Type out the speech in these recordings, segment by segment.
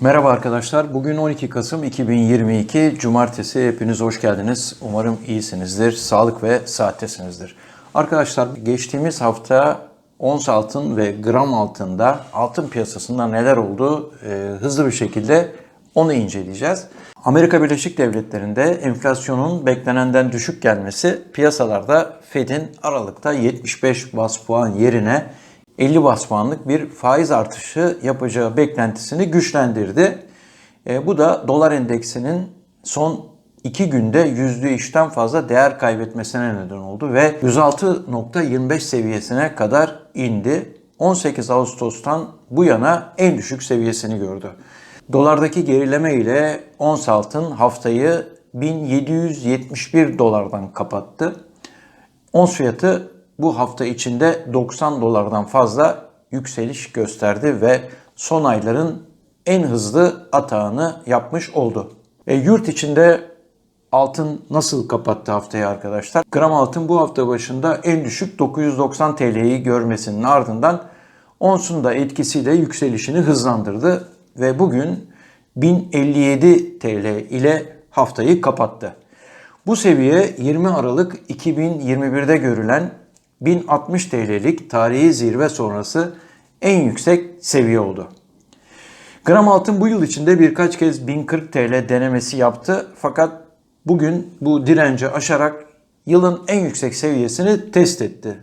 Merhaba arkadaşlar. Bugün 12 Kasım 2022 Cumartesi. Hepiniz hoş geldiniz. Umarım iyisinizdir, sağlık ve saattesinizdir. Arkadaşlar geçtiğimiz hafta ons altın ve gram altında altın piyasasında neler oldu e, hızlı bir şekilde onu inceleyeceğiz. Amerika Birleşik Devletleri'nde enflasyonun beklenenden düşük gelmesi piyasalarda Fed'in Aralık'ta 75 bas puan yerine 50 bas puanlık bir faiz artışı yapacağı beklentisini güçlendirdi. E, bu da dolar endeksinin son 2 günde %3'ten fazla değer kaybetmesine neden oldu ve 106.25 seviyesine kadar indi. 18 Ağustos'tan bu yana en düşük seviyesini gördü. Dolardaki gerileme ile ons altın haftayı 1771 dolardan kapattı. Ons fiyatı bu hafta içinde 90 dolardan fazla yükseliş gösterdi ve son ayların en hızlı atağını yapmış oldu. E, yurt içinde altın nasıl kapattı haftayı arkadaşlar? Gram altın bu hafta başında en düşük 990 TL'yi görmesinin ardından onsun da etkisiyle yükselişini hızlandırdı ve bugün 1057 TL ile haftayı kapattı. Bu seviye 20 Aralık 2021'de görülen 1060 TL'lik tarihi zirve sonrası en yüksek seviye oldu. Gram altın bu yıl içinde birkaç kez 1040 TL denemesi yaptı fakat bugün bu direnci aşarak yılın en yüksek seviyesini test etti.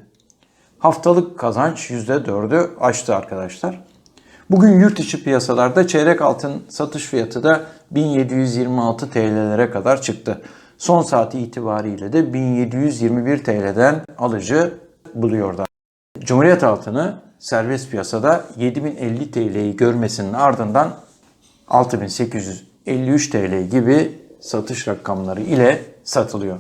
Haftalık kazanç %4'ü aştı arkadaşlar. Bugün yurt içi piyasalarda çeyrek altın satış fiyatı da 1726 TL'lere kadar çıktı. Son saati itibariyle de 1721 TL'den alıcı buluyordu. Cumhuriyet altını serbest piyasada 7050 TL'yi görmesinin ardından 6853 TL gibi satış rakamları ile satılıyor.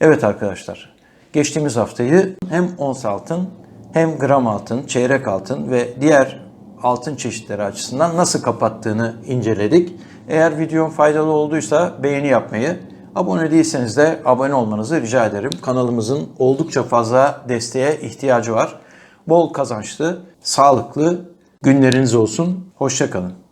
Evet arkadaşlar, geçtiğimiz haftayı hem ons altın hem gram altın, çeyrek altın ve diğer altın çeşitleri açısından nasıl kapattığını inceledik. Eğer videom faydalı olduysa beğeni yapmayı, abone değilseniz de abone olmanızı rica ederim. Kanalımızın oldukça fazla desteğe ihtiyacı var. Bol kazançlı, sağlıklı günleriniz olsun. Hoşçakalın.